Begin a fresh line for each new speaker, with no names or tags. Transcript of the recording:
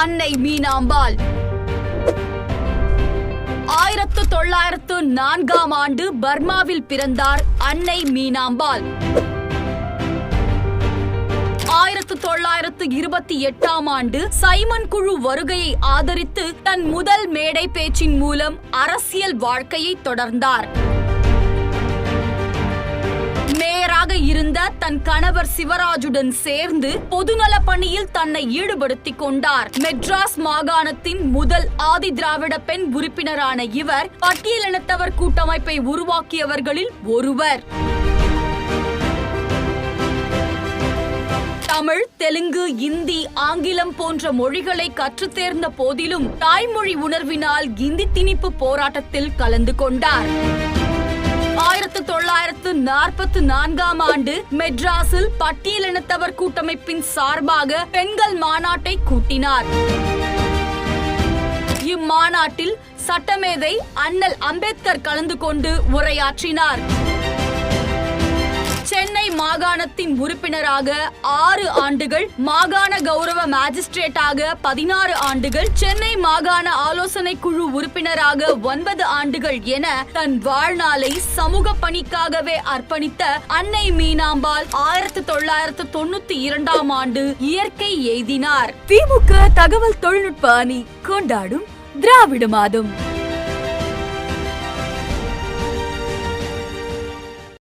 அன்னை மீனாம்பாள். ஆயிரத்து தொள்ளாயிரத்து நான்காம் ஆண்டு பர்மாவில் பிறந்தார் அன்னை மீனாம்பாள். ஆயிரத்து தொள்ளாயிரத்து இருபத்தி எட்டாம் ஆண்டு சைமன் குழு வருகையை ஆதரித்து தன் முதல் மேடை பேச்சின் மூலம் அரசியல் வாழ்க்கையை தொடர்ந்தார். மேயராக இருந்த தன் கணவர் சிவராஜுடன் சேர்ந்து பொதுநல பணியில் தன்னை ஈடுபடுத்திக் கொண்டார். மெட்ராஸ் மாகாணத்தின் முதல் ஆதி திராவிட பெண் உறுப்பினரான இவர் பட்டியலினத்தவர் கூட்டமைப்பை உருவாக்கியவர்களில் ஒருவர். தமிழ் தெலுங்கு இந்தி ஆங்கிலம் போன்ற மொழிகளை கற்றுத் தேர்ந்த போதிலும் தாய்மொழி உணர்வினால் இந்தி திணிப்பு போராட்டத்தில் கலந்து கொண்டார். ஆயிரத்து தொள்ளாயிரத்து நாற்பத்தி நான்காம் ஆண்டு மெட்ராஸில் பட்டியலினத்தவர் கூட்டமைப்பின் சார்பாக பெண்கள் மாநாட்டை கூட்டினார். இம்மாநாட்டில் சட்டமேதை அண்ணல் அம்பேத்கர் கலந்து கொண்டு உரையாற்றினார். சென்னை மாகாணத்தின் உறுப்பினராக ஆறு ஆண்டுகள் மாகாண கௌரவ மேஜிஸ்ட்ரேட்டாக பதினாறு ஆண்டுகள் சென்னை மாகாண ஆலோசனை குழு உறுப்பினராக ஒன்பது ஆண்டுகள் என தன் வாழ்நாளை சமூக பணிக்காகவே அர்ப்பணித்த அன்னை மீனாம்பாள் ஆயிரத்தி தொள்ளாயிரத்து தொண்ணூத்தி இரண்டாம் ஆண்டு இயற்கை எய்தினார். திமுக தகவல் தொழில்நுட்ப அணி கொண்டாடும் திராவிட மாதம்.